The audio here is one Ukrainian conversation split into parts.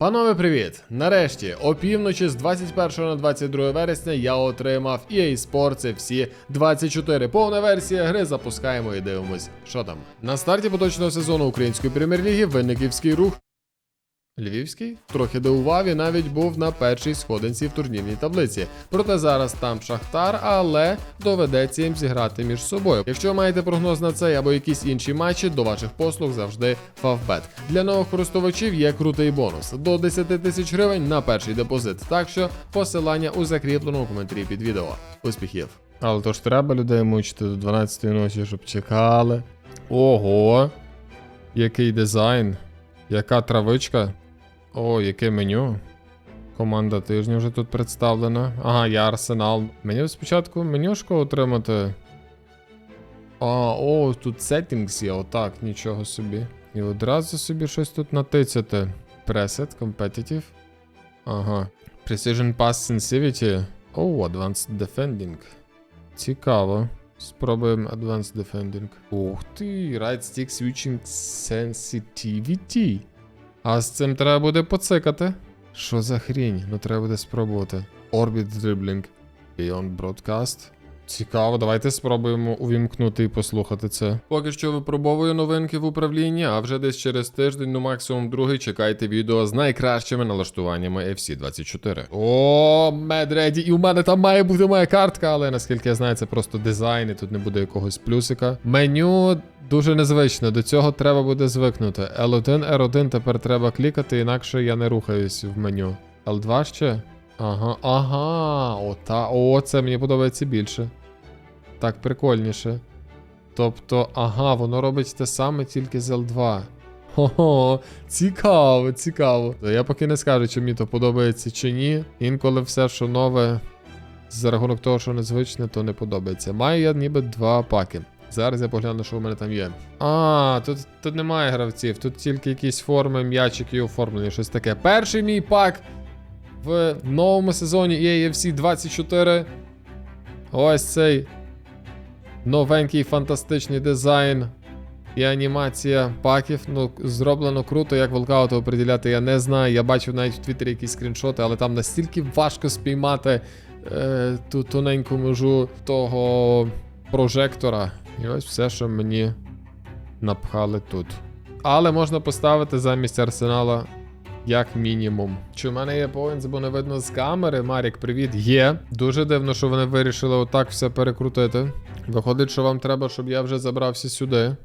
Панове, привіт! Нарешті, опівночі з 21 на 22 вересня я отримав EA Sports FC 24. Повна версія гри запускаємо і дивимось, що там. На старті поточного сезону української прем'єр-ліги винниківський рух. Львівський трохи дивував і навіть був на першій сходинці в турнірній таблиці. Проте зараз там Шахтар, але доведеться їм зіграти між собою. Якщо маєте прогноз на цей або якісь інші матчі, до ваших послуг завжди Favbet. Для нових користувачів є крутий бонус до 10 тисяч гривень на перший депозит. Так що посилання у закріпленому коментарі під відео. Успіхів! Але то ж треба людей мучити до 12-ї ночі, щоб чекали. Ого! Який дизайн! Яка травичка? О, яке меню. Команда тижня вже тут представлена. Ага, я Арсенал. Мені спочатку менюшку отримати. А, о, тут settings є, отак, нічого собі. І одразу собі щось тут натицяти. Preset, Competitive. Ага. Precision Pass Sensitivity. О, Advanced Defending. Цікаво. Спробуємо Advanced Defending. Ух ти, Right Stick Switching Sensitivity. А з цим треба буде поцикати. Що за хрінь? Ну треба буде спробувати. Orbit Dribbling. Beyond Broadcast. Цікаво, давайте спробуємо увімкнути і послухати це. Поки що випробовую новинки в управлінні, а вже десь через тиждень, ну максимум другий, чекайте відео з найкращими налаштуваннями FC24. О, медреді, і у мене там має бути моя картка, але наскільки я знаю, це просто дизайн, і тут не буде якогось плюсика. Меню дуже незвичне, до цього треба буде звикнути. L1, R1 тепер треба клікати, інакше я не рухаюсь в меню. L2 ще? Ага, ага, ота, о, це мені подобається більше. Так прикольніше. Тобто, ага, воно робить те саме тільки з L2. Хо-хо, цікаво, цікаво. Я поки не скажу, чи мені то подобається чи ні. Інколи все, що нове, за рахунок того, що незвичне, то не подобається. Маю я ніби два паки. Зараз я погляну, що в мене там є. А, тут, тут немає гравців, тут тільки якісь форми, м'ячики оформлені, щось таке. Перший мій пак в новому сезоні EAFC 24. Ось цей новенький фантастичний дизайн і анімація паків. Ну, зроблено круто, як волкауту оприділяти, я не знаю. Я бачив навіть в Твіттері якісь скріншоти, але там настільки важко спіймати е, ту тоненьку межу того прожектора. І ось все, що мені напхали тут. Але можна поставити замість арсенала як мінімум. Чи в мене є поінт, бо не видно з камери? Марік, привіт. Є. Дуже дивно, що вони вирішили отак все перекрутити. Виходить, що вам треба, щоб я вже забрався сюди.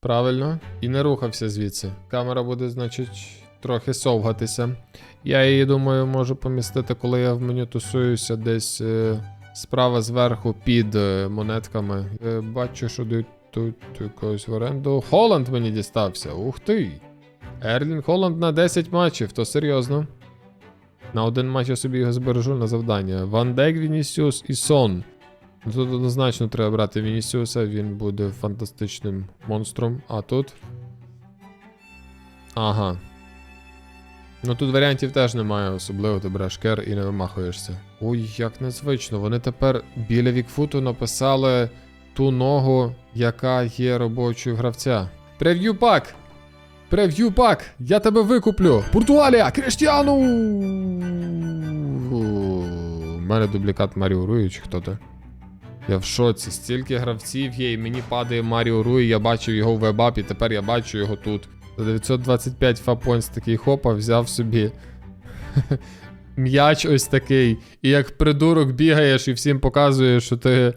Правильно? І не рухався звідси. Камера буде, значить, трохи совгатися. Я її, думаю, можу помістити, коли я в меню тусуюся десь е, справа зверху під е, монетками. Е, бачу, що дають тут якогось в оренду. Холланд мені дістався. Ух ти! Ерлін Холланд на 10 матчів, то серйозно. На один матч я собі його збережу на завдання. Ван Дейк, Вінісіус і Сон. Тут однозначно треба брати Вінісіуса, він буде фантастичним монстром. А тут. Ага. Ну тут варіантів теж немає, особливо ти береш кер і не вимахуєшся. Ой, як незвично. Вони тепер біля Вікфуту написали ту ногу, яка є робочою гравця. Прев'ю пак! Прев'ю пак! Я тебе викуплю! Португалія! Кріштіану! У мене дублікат Маріо Руї, чи хто ти? Я в шоці, стільки гравців є, і мені падає Маріо Руї, я бачив його в вебапі, тепер я бачу його тут. За 925 фапоінс такий хопа, взяв собі м'яч ось такий. І як придурок бігаєш і всім показуєш, що ти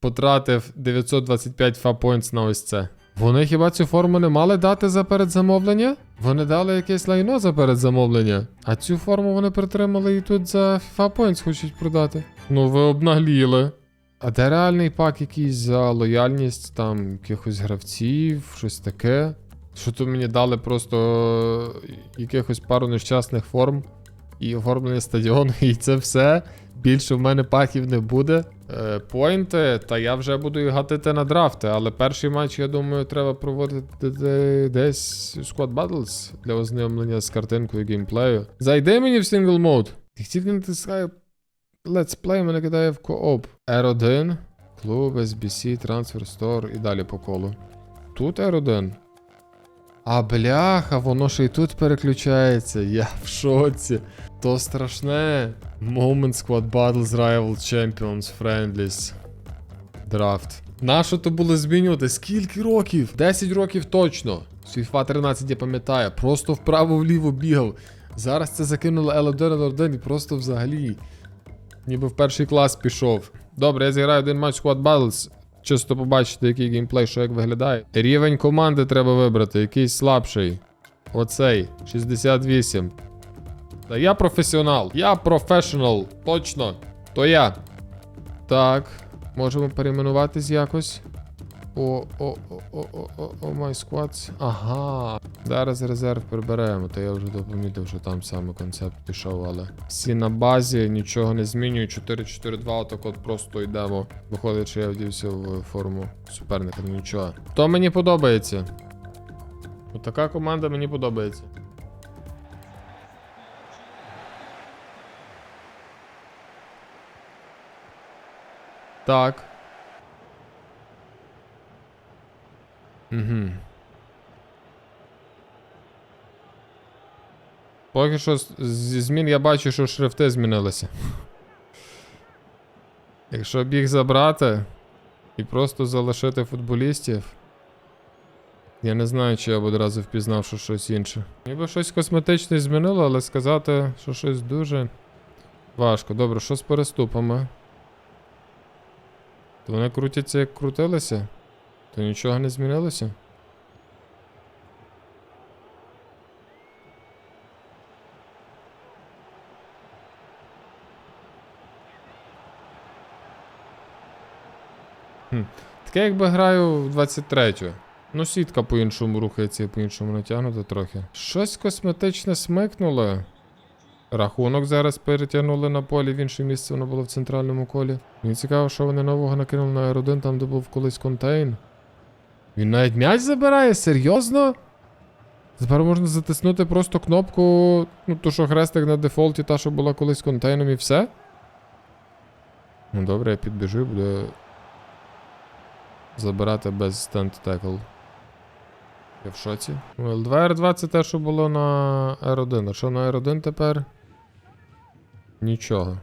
потратив 925 фапоінс на ось це. Вони хіба цю форму не мали дати за передзамовлення? Вони дали якесь лайно за передзамовлення, а цю форму вони притримали і тут за FIFA хочуть продати. Ну ви обнагліли. А де реальний пак якийсь за лояльність там якихось гравців, щось таке? Що тут мені дали просто якихось пару нещасних форм і оформлення стадіону, і це все. Більше в мене паків не буде. Е, та я вже буду гатити на драфти, але перший матч, я думаю, треба проводити десь Squad Battles для ознайомлення з картинкою геймплею. Зайди мені в сингл мод. Тільки натискаю Let's Play, мене кидає в кооп. R1, клуб, SBC, Transfer Store і далі по колу. Тут R1. А бляха, воно ще й тут переключається. Я в шоці. То страшне. Moment Squad Battles Rival Champions Friendlies. Драфт. Нащо то було змінювати? Скільки років? 10 років точно. FIFA 13 я пам'ятаю. Просто вправо-вліво бігав. Зараз це закинули L1 L1 і просто взагалі. Ніби в перший клас пішов. Добре, я зіграю один матч Squad Battles. Чисто побачити, який геймплей, що як виглядає. Рівень команди треба вибрати, якийсь слабший. Оцей, 68. Та я професіонал. Я професіонал. Точно. То я. Так. Можемо перейменуватись якось. О, о, о, о, о, о, о, май сквад. Ага. Зараз резерв приберемо, то я вже допомітив, що там саме концепт пішов, але всі на базі, нічого не змінюю. 4-4-2, отак от просто йдемо. Виходить, що я вдівся в форму суперника, ну нічого. То мені подобається. Отака команда мені подобається. Так. Угу. Поки що зі змін я бачу, що шрифти змінилися. Якщо б їх забрати і просто залишити футболістів. Я не знаю, чи я б одразу впізнав, що щось інше. Ніби щось косметичне змінило, але сказати, що щось дуже важко. Добре, що з переступами? То вони крутяться як крутилися? То нічого не змінилося? Хм. Таке якби граю в 23-ю. Ну, сітка по-іншому рухається і по-іншому натягнута трохи. Щось косметичне смикнуло. Рахунок зараз перетягнули на полі в інше місце, воно було в центральному колі. Мені цікаво, що вони нового накинули на R1, там де був колись контейн. Він навіть м'яч забирає? Серйозно? Тепер можна затиснути просто кнопку, ну то що хрестик на дефолті, та що була колись контейном і все. Ну добре, я підбіжу і буду забирати без стенд текл. Я в шоці. Ну, L2 R2 це те, що було на R1. А що на R1 тепер? Нічого.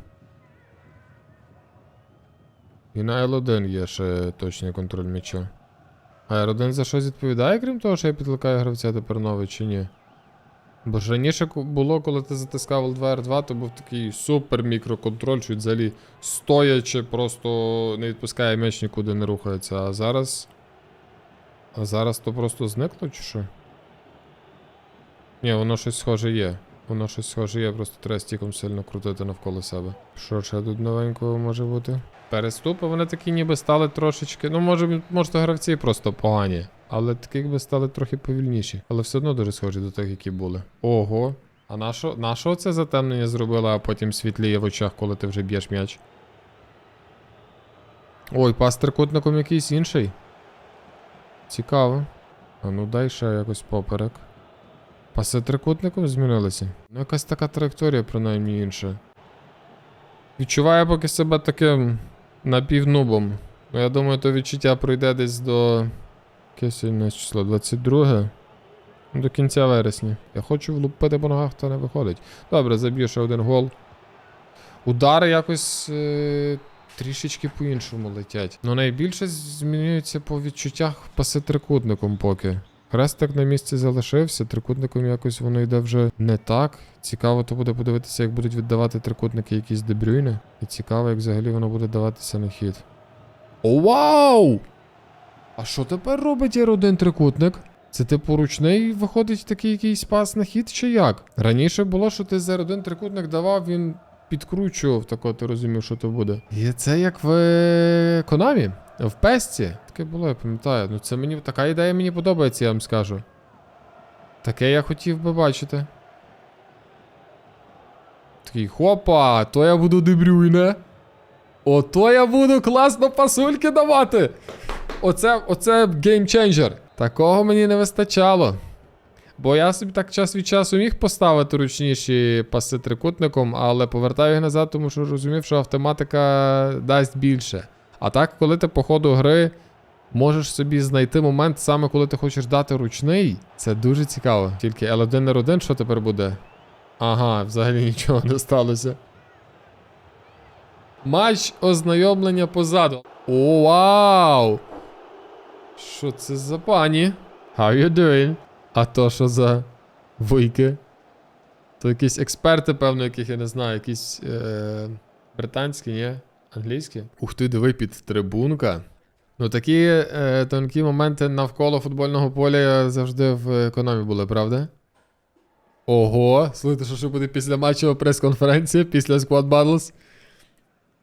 І на L1 є ще точний контроль м'яча. А R1 за щось відповідає, крім того, що я підкликаю гравця тепер новий чи ні? Бо ж раніше було, коли ти затискав L2 R2, то був такий супер мікроконтроль, що взагалі стоячи, просто не відпускає м'яч нікуди не рухається. А зараз. А зараз то просто зникло чи що? Ні, воно щось схоже є. Воно щось схоже є, просто треба стіком сильно крутити навколо себе. Що ще тут новенького може бути? Переступи, вони такі ніби стали трошечки. Ну, може, може, гравці просто погані. Але такі якби стали трохи повільніші. Але все одно дуже схожі до тих, які були. Ого. А на що, це затемнення зробила, а потім світліє в очах, коли ти вже б'єш м'яч? Ой, пас трикутником якийсь інший. Цікаво. А ну дай ще якось поперек. Паси трикутником змінилися. Ну, якась така траєкторія, принаймні інша. Відчуваю поки себе таким напівнубом. Ну, я думаю, то відчуття пройде десь до. Яке сьогодні число? 22. Ну, До кінця вересня. Я хочу влупити по ногах, та не виходить. Добре, заб'ю ще один гол. Удари якось е- трішечки по-іншому летять. Ну найбільше змінюється по відчуттях паси трикутником поки. Хрестик на місці залишився, трикутником якось воно йде вже не так. Цікаво, то буде подивитися, як будуть віддавати трикутники якісь дебрюйни. І цікаво, як взагалі воно буде даватися на хід. О, вау! А що тепер робить R1 трикутник? Це типу ручний виходить такий якийсь пас на хід чи як? Раніше було, що ти з R1 трикутник давав, він підкручував, тако ти розумів, що то буде. І це як в Конамі, в Песті. Таке було, я пам'ятаю. Ну це мені така ідея мені подобається, я вам скажу. Таке я хотів би бачити. Такий хопа, то я буду дебрюйне. Ото я буду класно пасульки давати. Оце, оце геймченджер. Такого мені не вистачало. Бо я собі так час від часу міг поставити ручніші паси трикутником, але повертаю їх назад, тому що розумів, що автоматика дасть більше. А так, коли ти по ходу гри можеш собі знайти момент саме коли ти хочеш дати ручний. Це дуже цікаво. Тільки L1 R1, що тепер буде? Ага, взагалі нічого не сталося. Матч ознайомлення позаду. О, вау! Що це за пані? How you doing? А то що за вуйки? То якісь експерти, певно, яких я не знаю, якісь е- британські, ні? Англійські? Ух ти, диви під трибунка. Ну такі е- тонкі моменти навколо футбольного поля завжди в економі були, правда? Ого, слухайте, що ще буде після матчу прес-конференції, після Squad Battles.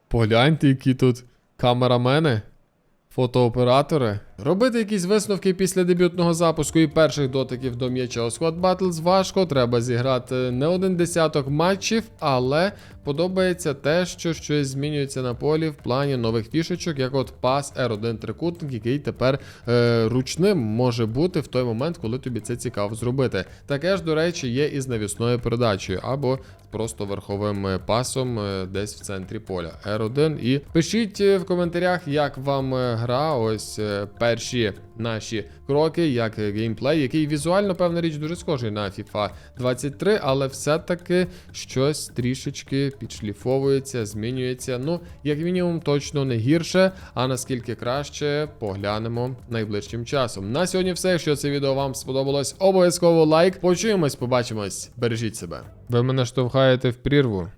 Погляньте, які тут камерамени, фотооператори. Робити якісь висновки після дебютного запуску і перших дотиків до м'яча у Squad Battles важко. Треба зіграти не один десяток матчів, але подобається те, що щось змінюється на полі в плані нових фішечок, як от пас R1 трикутник, який тепер е, ручним може бути в той момент, коли тобі це цікаво зробити. Таке ж, до речі, є і з навісною передачею, або просто верховим е, пасом е, десь в центрі поля. R1. І пишіть е, в коментарях, як вам гра, ось перші наші кроки, як геймплей, який візуально, певна річ, дуже схожий на FIFA 23, але все-таки щось трішечки підшліфовується, змінюється. Ну, як мінімум, точно не гірше, а наскільки краще, поглянемо найближчим часом. На сьогодні все. Якщо це відео вам сподобалось, обов'язково лайк. Почуємось, побачимось. Бережіть себе. Ви мене штовхаєте в прірву.